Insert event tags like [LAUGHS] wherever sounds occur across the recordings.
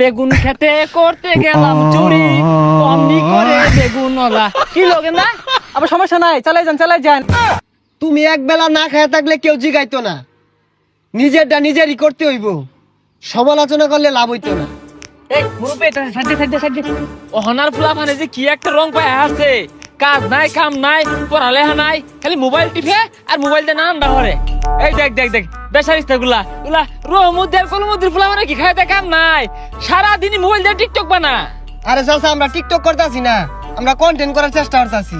বেগুন খেতে করতে গেলাম চুরি। অমনি করে বেগুন ওলা কি লোকে না? আবার সমস্যা নাই চালাই যান চালাই যান। তুমি এক বেলা না খায় থাকলে কেউ জিগাইতো না। নিজেরটা নিজেরই করতে হইব। সমালোচনা করলে লাভ হইতো না। এই এটা সাইডে সাইডে সাইডে। অহনার ফুলা মানে যে কি একটা রং পায় আছে। কাজ নাই কাম নাই পড়ালেখা নাই খালি মোবাইল টিপে আর মোবাইল দিয়ে নাম ধরে এই দেখ দেখ দেখ। বেসারিস্তা গুলা। গুলা রহমুদ্দের কলমুদ্দির ফুলা মানে কি? খাইতে কাম নাই। সারা দিনই মোবাইল দিয়ে টিকটক বানা। আরে চাচা আমরা টিকটক করতেছি না। আমরা কন্টেন্ট করার চেষ্টা করতেছি।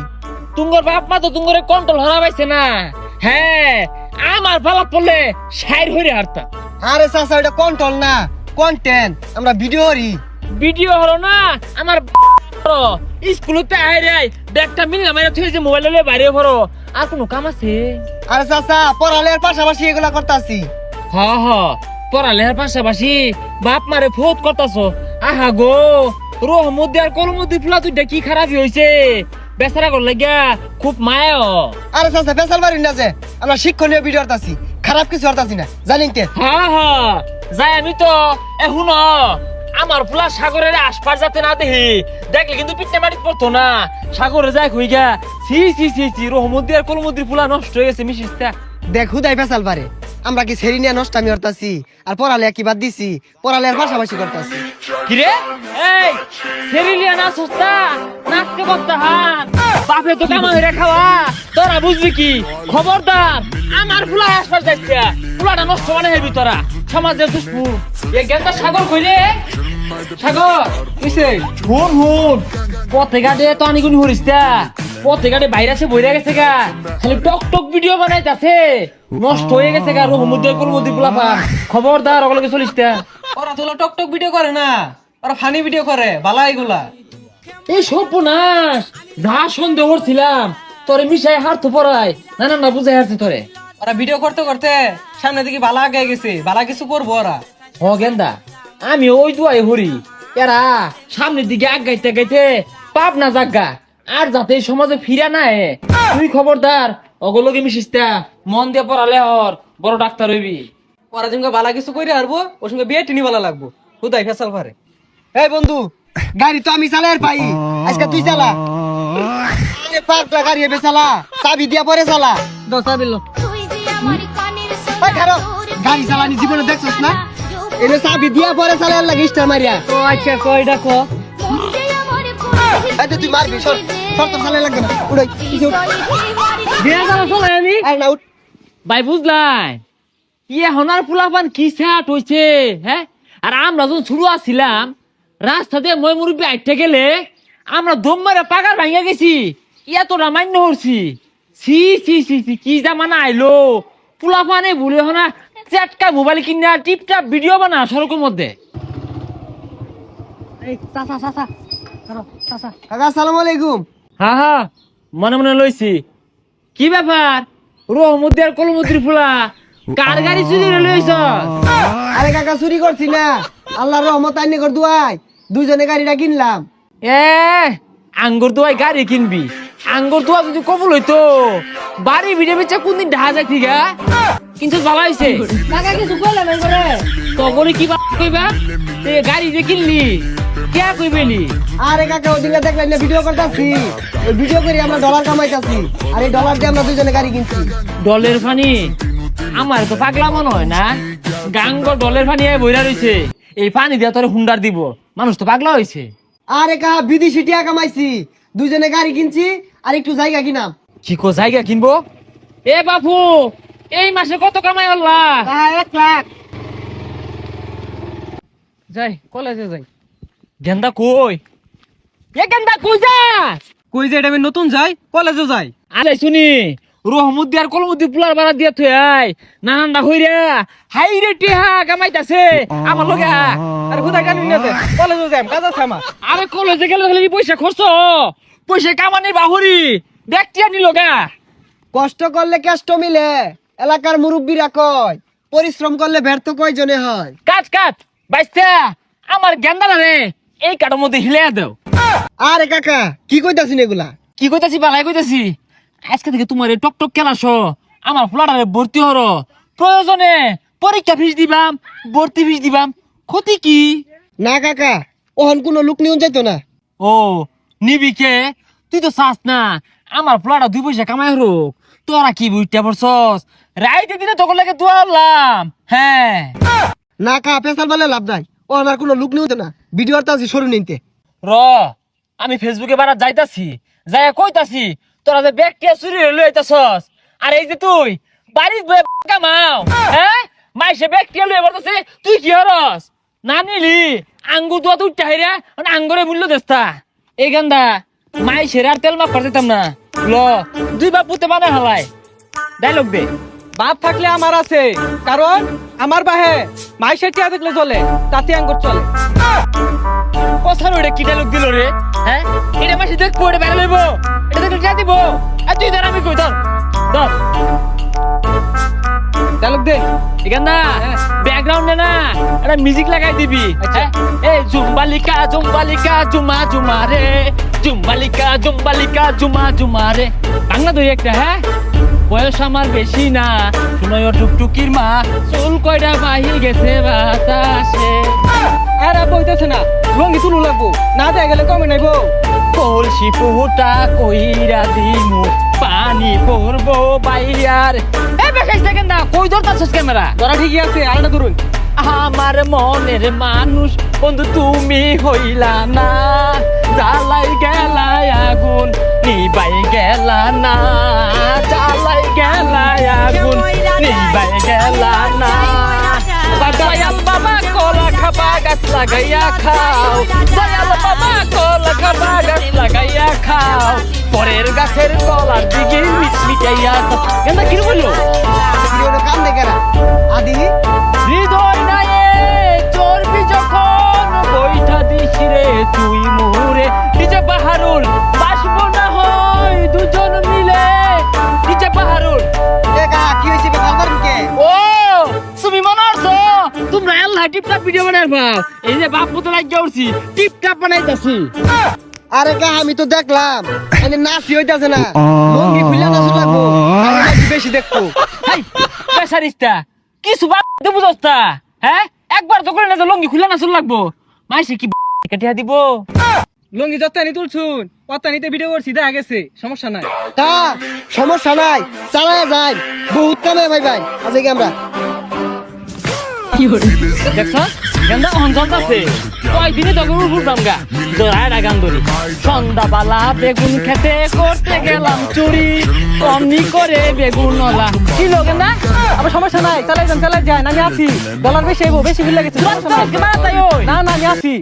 তুঙ্গর বাপ মা তো তুঙ্গরে কন্ট্রোল হারা পাইছে না। হ্যাঁ আমার পালা পড়লে সাইড হইরে হারতা আরে চাচা এটা কন্ট্রোল না। কন্টেন্ট আমরা ভিডিও করি ভিডিও হলো না আমার স্কুলতে আইরে ব্যাগটা মিললাম মেরে তুই যে মোবাইল লয়ে বাইরে ভরো আর কোনো কাম আছে? আরে চাচা পড়ালের পাশাপাশি এগুলা করতেছি। হ হ। পাশাপাশি বাপ মারে ফোত করতাছো। আহা গো রহমদ্দি আর কলমদ্দি ফুলা তুইটা কি খারাপই হইছে? বেচারা কর লাগিয়া খুব মায়া। আরে চাচা ফেসাল বাড়ি না যে আমরা শিক্ষণীয় ভিডিও করতেছি। খারাপ কিছু করতেছি না। জানিন তে হা হা। যাই আমি তো এখন আমার ফুলা সাগরের আশপাশ যাতে না দেখি দেখলে কিন্তু পিঠে মাটি পড়তো না। সাগরে যাই হই গা? সি সি সি সি রহমদ্দি আর কলমদ্দির ফুলা নষ্ট হয়ে গেছে মিশিসটা দেখ হুদাই ফেসাল পারে। আমরা কি সেরি নিয়ে নষ্ট আমি করতেছি? আর পড়ালেখা কি বাদ দিছি? পড়ালেখার পাশাপাশি করতেছি। কিরে এই সেরিলিয়া না সস্তা নাচতে করতে হাত। বাপে তো কামা হইরে খাওয়া তোরা বুঝবি কি? খবরদার আমার ফুলা আশপাশ যাচ্ছে ফুলাটা নষ্ট মানে হেবি তোরা। দুষ্পুর এ গেন্দা সাগর কইলে। সাগর হুন হুন। পথে ঘাটে তো আনি গুনি হরিস তা পথে ঘাটে বাইরে আছে বইরা গেছে গা। খালি টক টক ভিডিও বানাইতাছে। নষ্ট হয়ে গেছে গা রহমুদ্দের কলমুদ্দি পোলা পা খবরদার ওগুলোকে চলিস তা ওরা তো টক টক ভিডিও করে না। ওরা ফানি ভিডিও করে বালা এগুলা। এই সর্বনাশ যা সন্দেহ করছিলাম তোরে মিশাই হারতো পড়াই না না না বুঝাই হারছে তোরে। ওরা ভিডিও করতে করতে সামনে দিকে বালা আগে গেছে। বালা কিছু করব ওরা। ও গেন্দা আমি ওই দুয়াই হরি এরা সামনের দিকে আগাইতে গাইতে পাপ না জাগা আর যাতে সমাজে ফিরা না এ। তুই খবরদার অগলকে মিশিসটা মন দিয়ে পড়ালে হর বড় ডাক্তার হইবি। ওরা যেমন বালা কিছু করে হারবো ওর সঙ্গে বিয়ে টিনি বালা লাগবো। হুদাই ফেসাল পারে এই বন্ধু গাড়ি তো আমি চালাই আর পাই। আজকে তুই চালা। [LAUGHS] পাগলা গাড়ি চালা চাবি দিয়া পরে চালা। দশা দিল খারো গাড়ি চালানি জীবনে দেখছস না? এনে চাবি দিয়া পরে চালাই লাগে স্টার মারিয়া। ও আচ্ছা কই ডাকো এই তুই মারবি সর সর তোর চালাই লাগবে না। উড়াই বিয়া যাওয়া চলে আমি এই না উঠ। ভাই বুঝলাই? ইয়ে হনার ফুলাপান কি স্যাট হইছে হ্যাঁ আর আমরা যখন শুরু আসছিলাম রাস্তাতে মই মুরব্বী আইতে গেলে আমরা দম মারে পাগার ভাঙিয়া গেছি। ইয়া তো রামান্য হরছি। সি সি সি সি কি জামানা আইলো? ফুলাপানে ভুলে হনা চাটকা মোবাইল কিনা টিপটাপ ভিডিও বানা সড়কের মধ্যে। এই চাচা চাচা ধরো, চাচা কাকা আসসালামু আলাইকুম। হা হা মনে মনে লইছি। কি ব্যাপার? রহমুদ্দি আর কলমুদ্দির ফুলা। কার গাড়ি চুরি লইছ? আরে কাকা চুরি করছি না। আল্লাহর রহমত আইনে কর দুয়াই দুইজনে গাড়িটা কিনলাম। এ আঙ্গুর দোয়াই গাড়ি কিনবি। আঙ্গুর দোয়া যদি কবুল হইতো বাড়ি ভিড়ে বেচা কোনদিন ঢাহা যায় ঠিক? কিন্তু হয়েছে কিছু কইলাম করে তগরে কি কইবা? গাড়ি যে কিনলি কে কইবেলি আরে কাকা ওদিকে দেখলেন না ভিডিও করতেছি। ওই ভিডিও করে আমরা ডলার কামাইতাছি। আর এই ডলার দিয়ে আমরা দুইজনে গাড়ি কিনছি। ডলের পানি আমার তো পাগলা মনে হয় না। গাঙ্গ ডলের আয় বইরা রইছে। এই পানি দিয়া তোরে হুন্ডার দিব। মানুষ তো পাগলা হইছে। আরে কা বিদেশি টিয়া কামাইছি। দুইজনে গাড়ি কিনছি আর একটু জায়গা কিনাম। কি কো জায়গা কিনবো? এ বাপু এই মাসে কত কামাই আল্লাহ? এক লাখ। যাই কলেজে যাই। গেন্দা কই? এ গেন্দা কই যা? কই যে এটা আমি নতুন যাই কলেজে যাই। আরে শুনি রহমুদ্দি আর কলমুদ্দি পুলার বাড়া দিয়া থই আই। নানানটা হইরা হাই রে টিহা কামাইতাছে। আমার লগে আ। আরে হুদাই গাড়ি নিয়ে যাই কলেজে যাই কাজ আছে আমার। আরে কলেজে গেলে খালি পয়সা খরচ। পয়সা কামানির বাহুরি। ব্যক্তি আনি লগা কষ্ট করলে কেষ্ট মিলে এলাকার মুরব্বীরা কয় পরিশ্রম করলে ব্যর্থ কয় জনে হয়? কাট কাট বাইস্তা আমার গেন্দা রে এই কাটার মধ্যে হিলে দেও। আরে কাকা কি কইতাছিন এগুলা? কি কইতাছি বালাই কইতাছি? আজকে থেকে তোমার এই টক টক খেলাস আমার ফ্লাটারে ভর্তি হর। প্রয়োজনে পরীক্ষা ফিস দিবাম ভর্তি ফিস দিবাম। ক্ষতি কি? না কাকা ওহন কোনো লোক নিউন যাইতো না। ও নিবি কে? তুই তো চাস না আমার পোলাটা দুই পয়সা কামাই হোক তোরা কি বুঝতে পারছস? রাইতে দিনে তোকে লাগে দুয়ারলাম হ্যাঁ। না কা পেশাল বলে লাভ নাই। ওহন আর কোনো লোক নিউন না। ভিডিও আর তাছি সরু নিতে র আমি ফেসবুকে বারা যাইতাছি যাই কইতাছি তোরা যে ব্যাগটিয়া চুরি হয়ে লইতাছস আর এই যে তুই বাড়ির বয়ে কামাও হ্যাঁ? মাইসে ব্যাগটিয়া লয়ে বলতাছে তুই কি হরস? না নিলি আঙ্গুর দোয়া তুই চাহিরা আঙ্গুরে মূল্য দেস্তা এই গান্দা মাইসের আর তেল মাফ দিতাম না। ল দুই বাপ পুতে বানা হালাই ডায়লগ দে। বাপ থাকলে আমার আছে কারণ আমার বাহে মাইসের টিয়া দেখলে চলে তাতে আঙ্গুর চলে। কথার ওটা কি ডায়লগ দিল রে? হ্যাঁ? এটা মাসে দেখ পড়ে বেড়ে লইব। দিব? আর তুই ধর আমি কই ধর ধর। ডায়লগ দে এখান না ব্যাকগ্রাউন্ডে না একটা মিউজিক লাগাই দিবি আচ্ছা। হ্যাঁ? এই জুম্বালিকা জুম্বালিকা জুমা জুমা রে। জুম্বালিকা জুম্বালিকা জুমা জুমা রে। বাংলা দুই একটা হ্যাঁ? বয়স আমার বেশি না শুনয় টুকটুকির মা। চুল কয়টা বাহি গেছে বাতাসে। আর আব্বা হইতেছে না। লঙ্গি তুলু লাগবো। না দেয় গেলে কমে নাইবো কলসি ফুটা কইরা দিমু পানি পড়ব বাইয়ার। এ বেকাইছ দেখেন না কই ধরতাছস ক্যামেরা? তোরা ঠিকই আছে আলাদা ধরুন। আমার মনের মানুষ বন্ধু তুমি হইলা না। জ্বালাই গেলাই আগুন নিবাই গেলা না। জ্বালাই গেলাই আগুন নিবাই গেলা না। বাবা খাবা গাছ লাগাইয়া খাও দয়াল বাবা কলা খাবা গাছ লাগাইয়া খাও পরের গাছের কলার দিকে মিট মিটাইয়া কেন কি বলল কাম দেখে না আদি হৃদয় নায়ে চর্বি যখন রে তুই মোরে ডিজে বাহারুল তোমরা আল্লাহ টিপটাপ ভিডিও বানাইবা। এই যে বাপ মতো লাগিয়ে উঠছি টিপটাপ বানাইতাছি। আরে কা আমি তো দেখলাম। এনে নাচি হইতাছে না। লঙ্গি খুলে নাচু লাগবো। আমি বেশি দেখব। হাই পেশারিস্তা দেবো দোস্তা হ্যাঁ একবার তো করে না লঙ্গি খুলে না চল লাগবো। মাইসে কি কাটিয়া দিব? লঙ্গি যত্তানি তুলছুন। অত্তানিতে ভিডিও করছি দেখা গেছে। সমস্যা নাই। তা সমস্যা নাই। চালায় যাই। বহুত কামে ভাই ভাই। আজকে আমরা দেখছস গেন্দা অঞ্চল আছে। কয়দিনে তখন উঠলাম গা দোড়ায় গান ধরি সন্ধ্যাবেলা বেগুন খেতে করতে গেলাম চুরি। অমনি করে বেগুন ওলা কি লোক না? আবার সমস্যা নাই। চালাই যান চালাই যান। আমি আছি। ডলার বেশি বেশি বিল লাগেছে। না না আমি আছি।